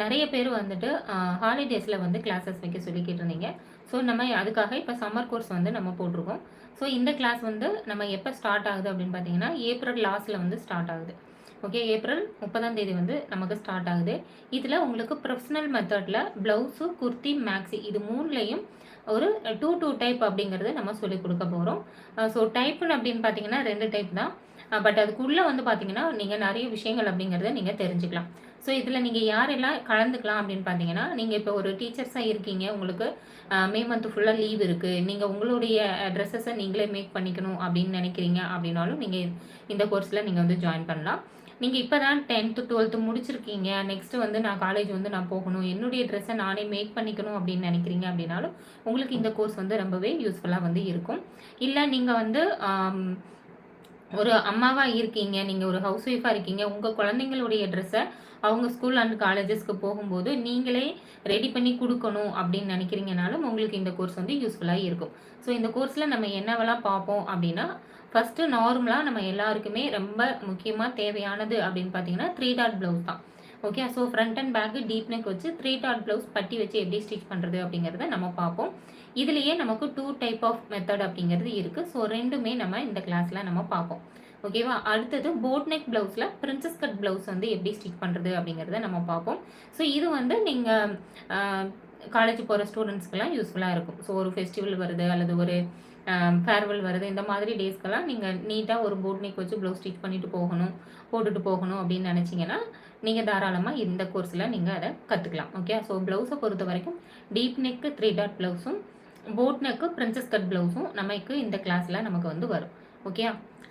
நிறைய பேர் வந்துட்டு ஹாலிடேஸில் வந்து கிளாஸஸ் வைக்க சொல்லிக்கிட்டு இருந்தீங்க ஸோ நம்ம அதுக்காக இப்போ சம்மர் கோர்ஸ் வந்து நம்ம போட்டிருக்கோம். ஸோ இந்த கிளாஸ் வந்து நம்ம எப்போ ஸ்டார்ட் ஆகுது அப்படின்னு பார்த்தீங்கன்னா ஏப்ரல் லாஸ்ட்டில் வந்து ஸ்டார்ட் ஆகுது. ஓகே ஏப்ரல் முப்பதாம் தேதி வந்து நமக்கு ஸ்டார்ட் ஆகுது. இதில் உங்களுக்கு ப்ரொஃபஷனல் மெத்தடில் ப்ளவுஸு குர்த்தி மேக்ஸி இது மூணுலேயும் ஒரு டூ டூ டைப் அப்படிங்கிறது நம்ம சொல்லிக் கொடுக்க போகிறோம் ஸோ டைப்புன்னு அப்படின்னு பார்த்தீங்கன்னா ரெண்டு டைப் தான். பட் அதுக்குள்ளே வந்து பார்த்தீங்கன்னா நீங்கள் நிறைய விஷயங்கள் அப்படிங்கிறத நீங்கள் தெரிஞ்சுக்கலாம். ஸோ இதில் நீங்கள் யாரெல்லாம் கலந்துக்கலாம் அப்படின்னு பார்த்தீங்கன்னா நீங்கள் இப்போ ஒரு டீச்சர்ஸாக இருக்கீங்க உங்களுக்கு மே மந்த் ஃபுல்லாக லீவ் இருக்குது நீங்கள் உங்களுடைய ட்ரெஸ்ஸஸை நீங்களே மேக் பண்ணிக்கணும் அப்படின்னு நினைக்கிறீங்க அப்படின்னாலும் நீங்கள் இந்த கோர்ஸில் நீங்கள் வந்து ஜாயின் பண்ணலாம். நீங்கள் இப்போ தான் டென்த்து டுவெல்த்து முடிச்சிருக்கீங்க. நெக்ஸ்ட்டு வந்து நான் காலேஜ் வந்து நான் போகணும். என்னுடைய ட்ரெஸ்ஸை நானே மேக் பண்ணிக்கணும் அப்படின்னு நினைக்கிறீங்க அப்படின்னாலும் உங்களுக்கு இந்த கோர்ஸ் வந்து ரொம்பவே யூஸ்ஃபுல்லாக வந்து இருக்கும். இல்லை நீங்கள் வந்து ஒரு அம்மாவாக இருக்கீங்க நீங்கள் ஒரு ஹவுஸ் ஒய்ஃபாக இருக்கீங்க உங்கள் குழந்தைங்களுடைய ட்ரெஸ்ஸை அவங்க ஸ்கூல் அண்ட் காலேஜஸ்க்கு போகும்போது நீங்களே ரெடி பண்ணி கொடுக்கணும் அப்படின்னு நினைக்கிறீங்கனாலும் உங்களுக்கு இந்த கோர்ஸ் வந்து யூஸ்ஃபுல்லாக இருக்கும். ஸோ இந்த கோர்ஸில் நம்ம என்னவெல்லாம் பார்ப்போம் அப்படின்னா ஃபஸ்ட்டு நார்மலாக நம்ம எல்லாருக்குமே ரொம்ப முக்கியமாக தேவையானது அப்படின்னு பார்த்தீங்கன்னா த்ரீ டாட் ப்ளவுஸ் தான். Okay so front and back deep neck வச்சு த்ரீ டாட் ப்ளவுஸ் பட்டி வச்சு எப்படி ஸ்டிச் பண்ணுறது அப்படிங்கிறத நம்ம பார்ப்போம். இதுலேயே நமக்கு டூ டைப் ஆஃப் மெத்தட் அப்படிங்கிறது இருக்குது ஸோ ரெண்டுமே நம்ம இந்த கிளாஸில் நம்ம பார்ப்போம். ஓகேவா அடுத்தது போட் நெக் ப்ளவுஸில் பிரின்சஸ் கட் ப்ளவுஸ் வந்து எப்படி ஸ்டிச் பண்ணுறது அப்படிங்கிறத நம்ம பார்ப்போம். ஸோ இது வந்து நீங்கள் காலேஜ் போகிற ஸ்டூடெண்ட்ஸ்க்கெல்லாம் யூஸ்ஃபுல்லாக இருக்கும். ஸோ ஒரு ஃபெஸ்டிவல் வருது அல்லது ஒரு ஃபேர்வெல் வருது இந்த மாதிரி டேஸ்க்கெல்லாம் நீங்கள் நீட்டாக ஒரு போட் நெக் வச்சு ப்ளவுஸ் ஸ்டிச் பண்ணிட்டு போகணும் போட்டுட்டு போகணும் அப்படின்னு நினச்சிங்கன்னா நீங்கள் தாராளமாக இந்த கோர்ஸில் நீங்கள் அதை கற்றுக்கலாம் ஓகே ஸோ ப்ளவுஸை பொறுத்த வரைக்கும் டீப் நெக்கு த்ரீ டாட் ப்ளவுஸும் போட் நெக்கு பிரின்சஸ் கட் ப்ளவுஸும் நமக்கு இந்த கிளாஸில் நமக்கு வந்து வரும். ஓகே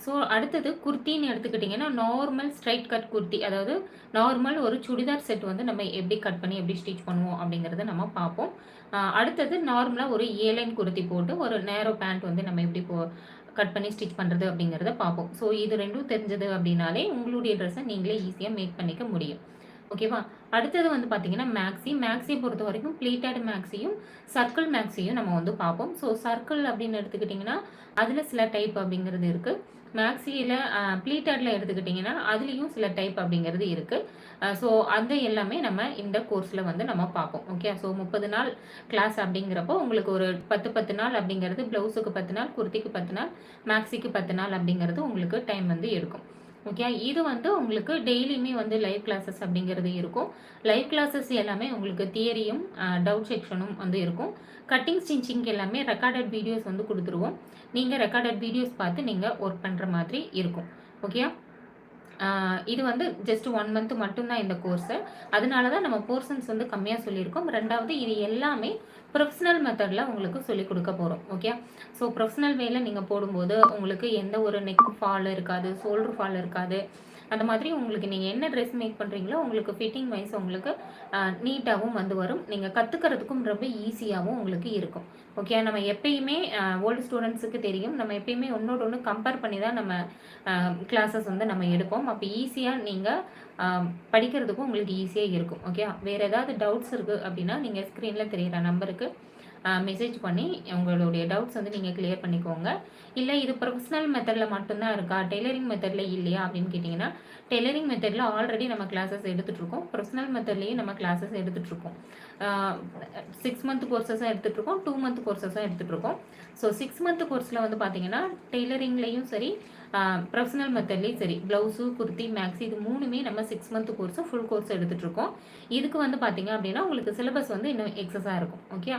ஸோ அடுத்தது குர்த்தின்னு எடுத்துக்கிட்டிங்கன்னா நார்மல் ஸ்ட்ரைட் கட் குர்த்தி. அதாவது நார்மல் ஒரு சுடிதார் செட் வந்து நம்ம எப்படி கட் பண்ணி எப்படி ஸ்டிச் பண்ணுவோம் அப்படிங்கிறத நம்ம பார்ப்போம். அடுத்தது நார்மலாக ஒரு ஏலைன் குர்த்தி போட்டு ஒரு நேரோ பேண்ட் வந்து நம்ம எப்படி போ கட் பண்ணி ஸ்டிச் பண்ணுறது அப்படிங்கிறத பார்ப்போம். ஸோ இது ரெண்டும் தெரிஞ்சது அப்படின்னாலே உங்களுடைய ட்ரெஸ்ஸை நீங்களே ஈஸியாக மேக் பண்ணிக்க முடியும். ஓகேவா அடுத்தது வந்து பார்த்தீங்கன்னா மேக்ஸி மேக்ஸியை பொறுத்த வரைக்கும் பிளீட்டட் மேக்ஸியும் சர்க்கிள் மேக்ஸியும் நம்ம வந்து பார்ப்போம். ஸோ சர்க்கிள் அப்படின்னு எடுத்துக்கிட்டிங்கன்னா அதில் சில டைப் அப்படிங்கிறது இருக்குது மேக்ஸியில் ப்ளீட்டடில் எடுத்துக்கிட்டிங்கன்னா அதுலேயும் சில டைப் அப்படிங்கிறது இருக்குது ஸோ அந்த எல்லாமே நம்ம இந்த கோர்ஸில் வந்து நம்ம பார்ப்போம். ஓகே ஸோ முப்பது நாள் கிளாஸ் அப்படிங்கிறப்போ உங்களுக்கு ஒரு பத்து பத்து நாள் அப்படிங்கிறது ப்ளவுஸுக்கு பத்து நாள் குர்த்திக்கு பத்து நாள் மேக்ஸிக்கு பத்து நாள் அப்படிங்கிறது உங்களுக்கு டைம் வந்து எடுக்கும். ஓகே இது வந்து உங்களுக்கு டெய்லியுமே வந்து லைவ் கிளாஸஸ் அப்படிங்கிறது இருக்கும். லைவ் கிளாஸஸ் எல்லாமே உங்களுக்கு தியரியும் டவுட் செக்ஷனும் வந்து இருக்கும். கட்டிங் ஸ்டிச்சிங் எல்லாமே ரெக்கார்டட் வீடியோஸ் வந்து கொடுத்துருவோம். நீங்கள் ரெக்கார்டட் வீடியோஸ் பார்த்து நீங்கள் ஒர்க் பண்ணுற மாதிரி இருக்கும். ஓகே இது வந்து ஜஸ்ட் ஒன் மந்த் மட்டும்தான் இந்த கோர்ஸு அதனால தான் நம்ம போர்ஷன்ஸ் வந்து கம்மியாக சொல்லியிருக்கோம். ரெண்டாவது இது எல்லாமே ப்ரொஃபஷனல் மெத்தடில் உங்களுக்கு சொல்லிக் கொடுக்க போகிறோம் ஓகே ஸோ ப்ரொஃபஷனல் வேல நீங்கள் போடும்போது உங்களுக்கு எந்த ஒரு நெக் ஃபால் இருக்காது ஷோல்டர் ஃபால் இருக்காது. அந்த மாதிரி உங்களுக்கு நீங்கள் என்ன ட்ரெஸ் மேக் பண்ணுறீங்களோ உங்களுக்கு ஃபிட்டிங் வைஸ் உங்களுக்கு நீட்டாகவும் வந்து வரும். நீங்கள் கற்றுக்கிறதுக்கும் ரொம்ப ஈஸியாகவும் உங்களுக்கு இருக்கும். ஓகே நம்ம எப்பயுமே ஓல்டு ஸ்டூடெண்ட்ஸுக்கு தெரியும். நம்ம எப்பயுமே ஒன்றோட ஒன்று கம்பேர் பண்ணி தான் நம்ம கிளாஸஸ் வந்து நம்ம எடுப்போம். அப்போ ஈஸியாக நீங்கள் படிக்கிறதுக்கும் உங்களுக்கு ஈஸியாக இருக்கும். ஓகே வேறு ஏதாவது டவுட்ஸ் இருக்குது அப்படின்னா நீங்கள் ஸ்க்ரீனில் தெரிகிற நம்பருக்கு மெசேஜ் பண்ணி உங்களுடைய டவுட்ஸ் வந்து நீங்கள் கிளியர் பண்ணிக்கோங்க. இல்லை இது ப்ரொஃபஷனல் மெத்தடில் மட்டும்தான் இருக்கா? டெய்லரிங் மெத்தடில் இல்லையா? அப்படின்னு கேட்டிங்கன்னா டெய்லரிங் மெத்தடில் ஆல்ரெடி நம்ம கிளாஸஸ் எடுத்துகிட்ருக்கோம் ப்ரொஃபஷனல் மெத்தட்லேயும் நம்ம கிளாஸஸ் எடுத்துகிட்ருக்கோம் சிக்ஸ் மந்த் கோர்சஸும் எடுத்துகிட்ருக்கோம் டூ மந்த் கோர்சஸும் எடுத்துகிட்ருக்கோம் ஸோ சிக்ஸ் மந்த் கோர்ஸில் வந்து பார்த்தீங்கன்னா டெய்லரிங்லேயும் சரி ப்ரொஃபஷனல் மெத்தட்லேயும் சரி ப்ளவுஸு குர்த்தி மேக்ஸ் இது மூணுமே நம்ம சிக்ஸ் மந்த் கோர்ஸும் ஃபுல் கோர்ஸ் எடுத்துகிட்ருக்கோம் இதுக்கு வந்து பார்த்தீங்க அப்படின்னா உங்களுக்கு சிலபஸ் வந்து இன்னும் எக்ஸஸாக இருக்கும். ஓகே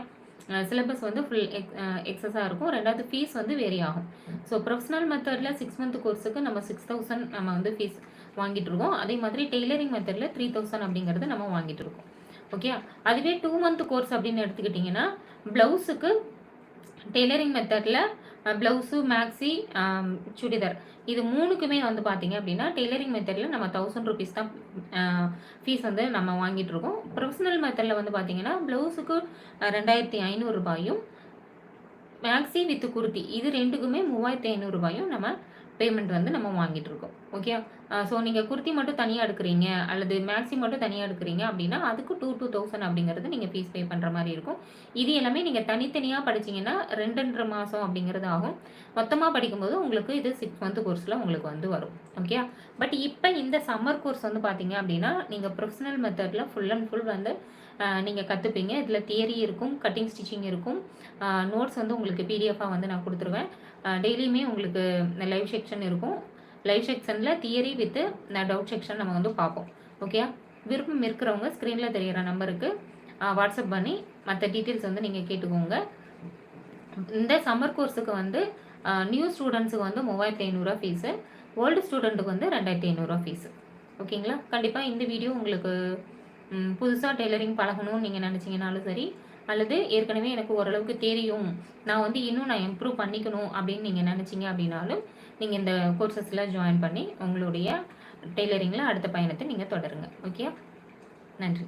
சிலபஸ் வந்து ஃபுல் எக் எக்ஸஸாக இருக்கும். ரெண்டாவது ஃபீஸ் வந்து வேரி ஆகும். ஸோ ப்ரொஃபஷனல் மெத்தடில் சிக்ஸ் மந்த் கோர்ஸுக்கு நம்ம சிக்ஸ் தௌசண்ட் நம்ம வந்து ஃபீஸ் வாங்கிட்டு இருக்கோம். அதே மாதிரி டெய்லரிங் மெத்தடில் த்ரீ தௌசண்ட் அப்படிங்கிறது நம்ம வாங்கிட்டு இருக்கோம். ஓகே அதுவே டூ மந்த் கோர்ஸ் அப்படின்னு எடுத்துக்கிட்டிங்கன்னா ப்ளவுஸுக்கு டெய்லரிங் மெத்தடில் ப்ளவுஸு மேக்ஸி சுடிதார். இது மூணுக்குமே வந்து பார்த்தீங்க அப்படின்னா டெய்லரிங் மெத்தடில் நம்ம தௌசண்ட் ருபீஸ் தான் ஃபீஸ் வந்து நம்ம வாங்கிட்டு இருக்கோம். ப்ரொஃபஷனல் மெத்தடில் வந்து பார்த்தீங்கன்னா ப்ளவுஸுக்கு ரெண்டாயிரத்தி ஐநூறுரூபாயும் மேக்ஸி வித் குர்த்தி இது ரெண்டுக்குமே மூவாயிரத்தி ஐநூறுரூபாயும் நம்ம பேமெண்ட் வந்து நம்ம வாங்கிட்டு இருக்கோம் ஓகே ஸோ நீங்கள் குர்த்தி மட்டும் தனியாக எடுக்கிறீங்க அல்லது மேக்ஸி மட்டும் தனியாக எடுக்கிறீங்க அப்படின்னா அதுக்கு டூ டூ தௌசண்ட் அப்படிங்கிறது நீங்கள் ஃபீஸ் பே பண்ணுற மாதிரி இருக்கும். இது எல்லாமே நீங்கள் தனித்தனியாக படிச்சிங்கன்னா ரெண்டுன்ற மாதம் அப்படிங்கிறது ஆகும். மொத்தமாக படிக்கும்போது உங்களுக்கு இது சிக்ஸ் மந்த் கோர்ஸில் உங்களுக்கு வந்து வரும். ஓகே பட் இப்போ இந்த சம்மர் கோர்ஸ் வந்து பார்த்தீங்க அப்படின்னா நீங்கள் ப்ரொஃபஷனல் மெத்தடில் ஃபுல் அண்ட் ஃபுல் வந்து நீங்கள் கற்றுப்பீங்க இதில் தியரி இருக்கும் கட்டிங் ஸ்டிச்சிங் இருக்கும். நோட்ஸ் வந்து உங்களுக்கு பிடிஎஃபாக வந்து நான் கொடுத்துருவேன். டெய்லியுமே உங்களுக்கு லைவ் செக்ஷன் இருக்கும். லைவ் செக்ஷனில் தியரி வித்து டவுட் செக்ஷன் நம்ம வந்து பார்ப்போம். ஓகே விருப்பம் இருக்கிறவங்க ஸ்க்ரீனில் தெரிகிற நம்பருக்கு வாட்ஸ்அப் பண்ணி மற்ற டீட்டெயில்ஸ் வந்து நீங்கள் கேட்டுக்கோங்க. இந்த சம்மர் கோர்ஸுக்கு வந்து நியூ ஸ்டூடெண்ட்ஸுக்கு வந்து மூவாயிரத்தி ஐநூறுரூவா ஃபீஸு ஓல்டு ஸ்டூடெண்ட்டுக்கு வந்து ரெண்டாயிரத்தி ஐநூறுரூவா ஃபீஸு ஓகேங்களா? கண்டிப்பாக இந்த வீடியோ உங்களுக்கு புதுசாக டெய்லரிங் பழகணும்னு நீங்கள் நினச்சிங்கனாலும் சரி அல்லது ஏற்கனவே எனக்கு ஓரளவுக்கு தெரியும் நான் வந்து இன்னும் நான் இம்ப்ரூவ் பண்ணிக்கணும் அப்படின்னு நீங்கள் நினச்சிங்க அப்படின்னாலும் நீங்கள் இந்த கோர்சஸில் ஜாயின் பண்ணி உங்களுடைய டெய்லரிங்கில் அடுத்த பயணத்தை நீங்கள் தொடருங்க. ஓகே? நன்றி.